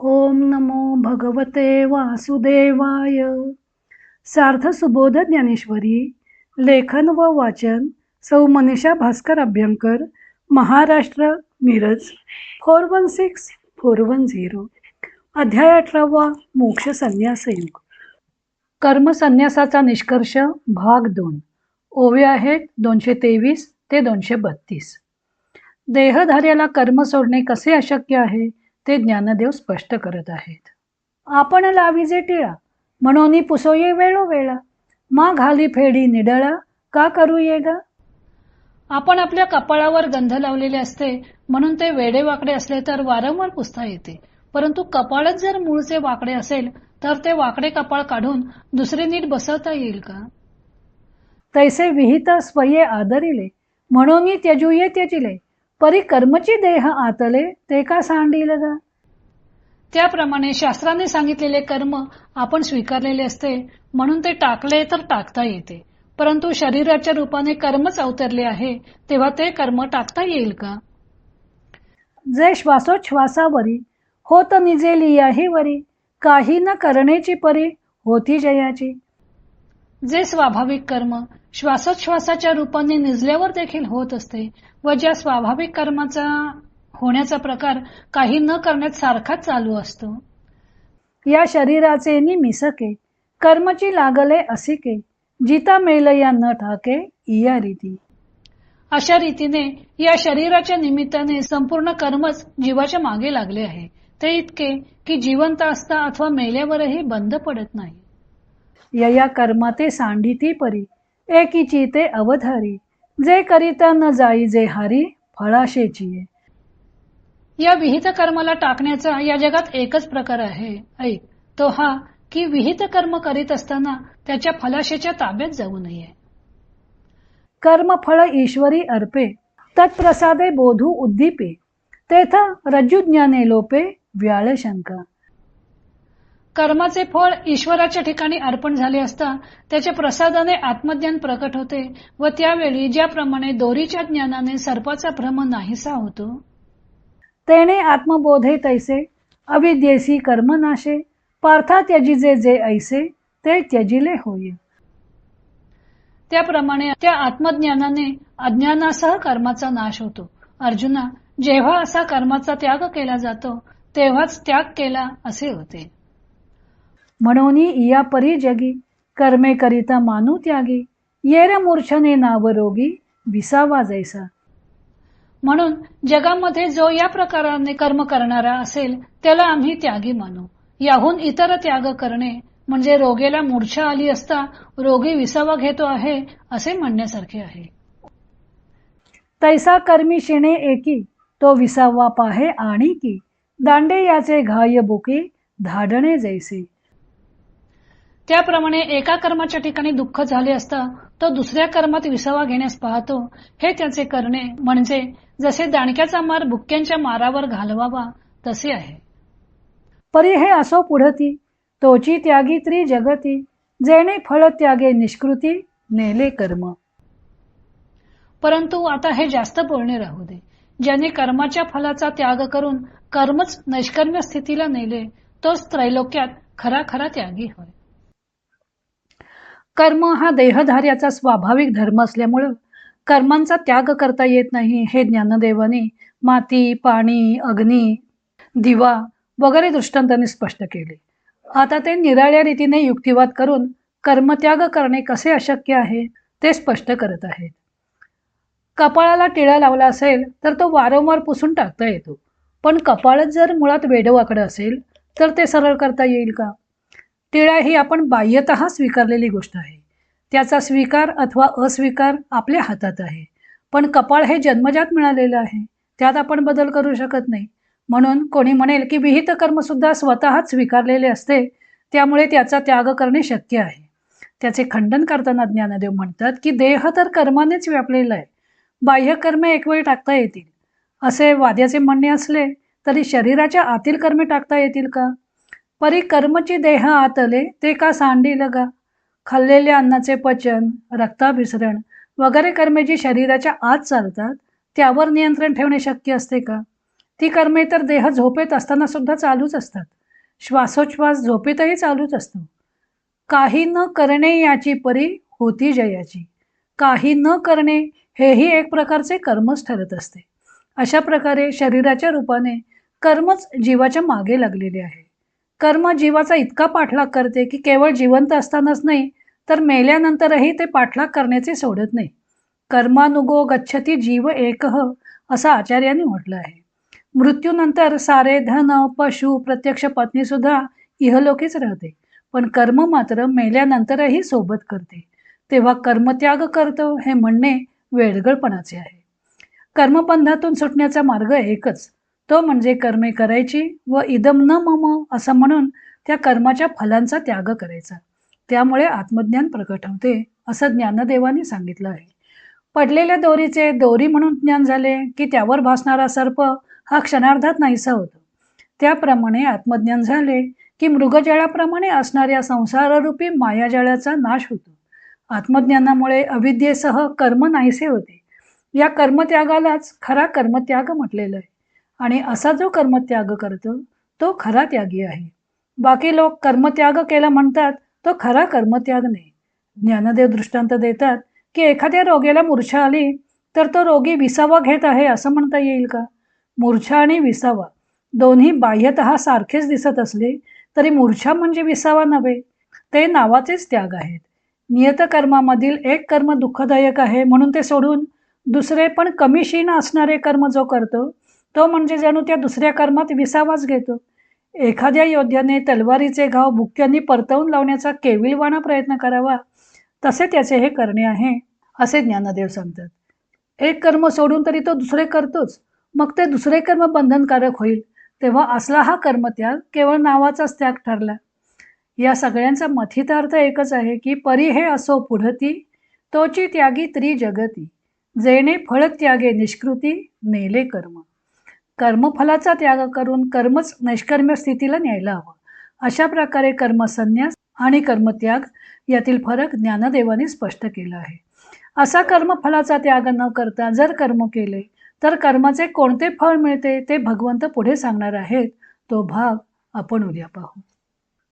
ओम नमो भगवते वासुदेवाय. सार्थ सुबोध ज्ञानेश्वरी लेखन व वाचन सौ Manisha Bhaskar Abhyankar Maharashtra Miraj four one six four one zero. अध्याय अठरावा मोक्ष संन्यासयुग कर्म संन्यासाचा निष्कर्ष भाग दोन. ओवे आहेत दोनशे तेवीस ते दोनशे बत्तीस. देहधार्याला कर्म सोडणे कसे अशक्य आहे? ते ज्ञानदेव स्पष्ट करत आहेत. आपण लाविजे टिळा म्हणून पुसोये वेळोवेळा मा घाली फेडी निडळा का करू ये गा? आपण आपल्या कपाळावर गंध लावलेले असते म्हणून ते वेडे वाकडे असले तर वारंवार पुसता येते. परंतु कपाळच जर मूळचे वाकडे असेल तर ते वाकडे कपाळ काढून दुसरे नीट बसवता येईल का? तैसे विहित स्वये आदरिले म्हणून त्यजुये त्यजिले. परी कर्मची देह आतले ते का सांडील गा? त्याप्रमाणे शास्त्राने सांगितलेले कर्म आपण स्वीकारलेले असते म्हणून ते टाकले तर टाकता येते. परंतु शरीराच्या रूपाने कर्मच अवतरले आहे तेव्हा ते कर्म टाकता येईल का? जे श्वासोच्छ्वासावरी होत निजे लियाही वरी काही न करण्याची परी होती जयाची. जे स्वाभाविक कर्म श्वासोच्छ्वासाच्या रूपाने निजल्यावर देखील होत असते व ज्या स्वाभाविक कर्माचा होण्याचा प्रकार काही न करण्यात सारखाच चालू असतो. या शरीराचे निमिसके कर्मची लागले असिके जिता मेल या न ठाके या रीती. अशा रीतीने या शरीराच्या निमित्ताने संपूर्ण कर्मच जीवाच्या मागे लागले आहे. ते इतके की जिवंत असता अथवा मेल्यावरही बंद पडत नाही. यया कर्माते सांडिती परी एकीची ते अवधारी. जे करिता न जाई जे हारी फळाशेची या विहित कर्माला टाकण्याचा या जगात एकच प्रकार आहे. ऐक तो हा की विहित कर्म करीत असताना त्याच्या फलाशेच्या ताब्यात जाऊ नये. कर्म फळ ईश्वरी अर्पे तत्प्रसादे बोधू उद्दीपे. तेथ रज्जुज्ञाने लोपे व्याळ शंका कर्माचे फळ ईश्वराच्या ठिकाणी अर्पण झाले असता त्याच्या प्रसादाने आत्मज्ञान प्रकट होते व त्यावेळी ज्याप्रमाणे दोरीच्या ज्ञानाने सर्पाचा भ्रम नाहीसा होतो. तेने आत्मबोधे तैसे अविद्येसी कर्मनाशे पार्था त्यजिजे जे ऐसे ते त्यजिले होय. त्याप्रमाणे त्या आत्मज्ञानाने अज्ञानासह कर्माचा नाश होतो. अर्जुना जेव्हा असा कर्माचा त्याग केला जातो तेव्हाच त्याग केला असे होते. म्हणून या परी जगी कर्मे करिता मानू त्यागी येर मूर्छने नावरोगी विसावा जैसा. म्हणून जगामध्ये जो या प्रकाराने कर्म करणारा असेल त्याला आम्ही त्यागी मानू. याहून इतर त्याग करणे म्हणजे रोगेला मूर्छा आली असता रोगी विसावा घेतो आहे असे म्हणण्यासारखे आहे. तैसा कर्मी शिणे एकी तो विसावा पाहे आणि की दांडे याचे घाय बुकी धाडणे जैसे. त्याप्रमाणे एका कर्माच्या ठिकाणी दुःख झाले असता तो दुसऱ्या कर्मात विसावा घेण्यास पाहतो. हे त्याचे करणे म्हणजे जसे दाणक्याचा मार बुक्क्यांच्या मारावर घालवावा तसे आहे. परी हे असो पुढती तोची त्यागी त्री जगती जेणे फळ त्यागे निष्कृती नेले कर्म. परंतु आता हे जास्त बोलणे राहू दे. ज्याने कर्माच्या फलाचा त्याग करून कर्मच नैष्कर्म्य स्थितीला नेले तोच त्रैलोक्यात खरा खरा त्यागी होय. कर्म हा देहधार्याचा स्वाभाविक धर्म असल्यामुळं कर्मांचा त्याग करता येत नाही हे ज्ञानदेवाने माती पाणी अग्नी दिवा वगैरे दृष्टांतांनी स्पष्ट केले. आता ते निराळ्या रीतीने युक्तिवाद करून कर्मत्याग करणे कसे अशक्य आहे ते स्पष्ट करत आहेत. कपाळाला टिळा लावला असेल तर तो वारंवार पुसून टाकता येतो. पण कपाळच जर मुळात वेडवाकडं असेल तर ते सरळ करता येईल का? टिळा ही आपण बाह्यत स्वीकारलेली गोष्ट आहे. त्याचा स्वीकार अथवा अस्वीकार आपल्या हातात आहे. पण कपाळ हे जन्मजात मिळालेलं आहे. त्यात आपण बदल करू शकत नाही. म्हणून कोणी म्हणेल की विहित कर्मसुद्धा स्वतःच स्वीकारलेले असते त्यामुळे त्याचा त्याग करणे शक्य आहे. त्याचे खंडन करताना ज्ञानदेव म्हणतात की देह तर कर्मानेच व्यापलेला आहे. बाह्य कर्मे एक वेळ टाकता येतील. असे वाद्याचे म्हणणे असले तरी शरीराच्या आतील कर्मे टाकता येतील का? परी कर्मची देह आतले ते का सांडी लगा? खाल्लेल्या अन्नाचे पचन रक्ताभिसरण वगैरे कर्मे जी शरीराच्या आत चालतात त्यावर नियंत्रण ठेवणे शक्य असते का? ती कर्मे तर देह झोपेत असताना सुद्धा चालूच असतात. श्वासोच्छ्वास झोपेतही चालूच असतो. काही न करणे याची परी होती जयाची. काही न करणे हेही एक प्रकारचे कर्मच ठरत असते. अशा प्रकारे शरीराच्या रूपाने कर्मच जीवाच्या मागे लागलेले आहे. कर्म जीवाचा इतका पाठलाग करते की केवळ जिवंत असतानाच नाही तर मेल्यानंतरही ते पाठलाग करण्याचे सोडत नाही. कर्मानुगो गच्छती जीव एकह असं आचार्यांनी म्हटलं आहे. मृत्यूनंतर सारे धन पशु प्रत्यक्ष पत्नी सुद्धा इहलोकीच राहते पण कर्म मात्र मेल्यानंतरही सोबत करते. तेव्हा कर्मत्याग करतो हे म्हणणे वेडगळपणाचे आहे. कर्मबंधातून सुटण्याचा मार्ग एकच तो म्हणजे कर्मे करायची व इदम न मम असं म्हणून त्या कर्माच्या फलांचा त्याग करायचा. त्यामुळे आत्मज्ञान प्रकट होते असं ज्ञानदेवाने सांगितलं आहे. पडलेल्या दोरीचे दोरी म्हणून ज्ञान झाले की त्यावर भासणारा सर्प हा क्षणार्धात नाहीसा होतो. त्याप्रमाणे आत्मज्ञान झाले की मृगजळाप्रमाणे असणाऱ्या संसाररूपी मायाजळाचा नाश होतो. आत्मज्ञानामुळे अविद्येसह कर्म नाहीसे होते. या कर्मत्यागालाच खरा कर्मत्याग म्हटलेलं आहे. आणि असा जो कर्मत्याग करतो तो खरा त्यागी आहे. बाकी लोक कर्मत्याग केला म्हणतात तो खरा कर्मत्याग नाही. ज्ञानदेव दृष्टांत देतात की एखाद्या रोग्याला मूर्छा आली तर तो रोगी विसावा घेत आहे असं म्हणता येईल का? मूर्छा आणि विसावा दोन्ही बाह्यत सारखेच दिसत असले तरी मूर्छा म्हणजे विसावा नव्हे ते नावाचेच त्याग आहेत. नियतकर्मामधील एक कर्म दुःखदायक आहे म्हणून ते सोडून दुसरे पण कमी क्षीण असणारे कर्म जो करतो तो म्हणजे जणू त्या दुसऱ्या कर्मात विसावाच घेतो. एखाद्या योद्ध्याने तलवारीचे घाव भुक्क्यांनी परतवून लावण्याचा केविलवाणा प्रयत्न करावा. तसे त्याचे हे करणे आहे असे ज्ञानदेव सांगतात. एक कर्म सोडून तरी तो दुसरे करतोच. मग ते दुसरे कर्म बंधनकारक होईल. तेव्हा असला हा कर्मत्याग केवळ नावाचाच त्याग ठरला. या सगळ्यांचा मथितार्थ एकच आहे की परी हे असो पुढती तोची त्यागी त्रिजगती. जेणे फळ त्यागे निष्कृती नेले कर्म. कर्मफलाचा त्याग करून कर्मच नैष्कर्म्य स्थितीला न्यायला हवं. अशा प्रकारे कर्मसन्यास आणि कर्मत्याग यातील फरक ज्ञानदेवाने स्पष्ट केला आहे. असा कर्मफलाचा त्याग न करता जर कर्म केले तर कर्माचे कोणते फळ मिळते ते भगवंत पुढे सांगणार आहेत. तो भाग आपण उद्या पाहू.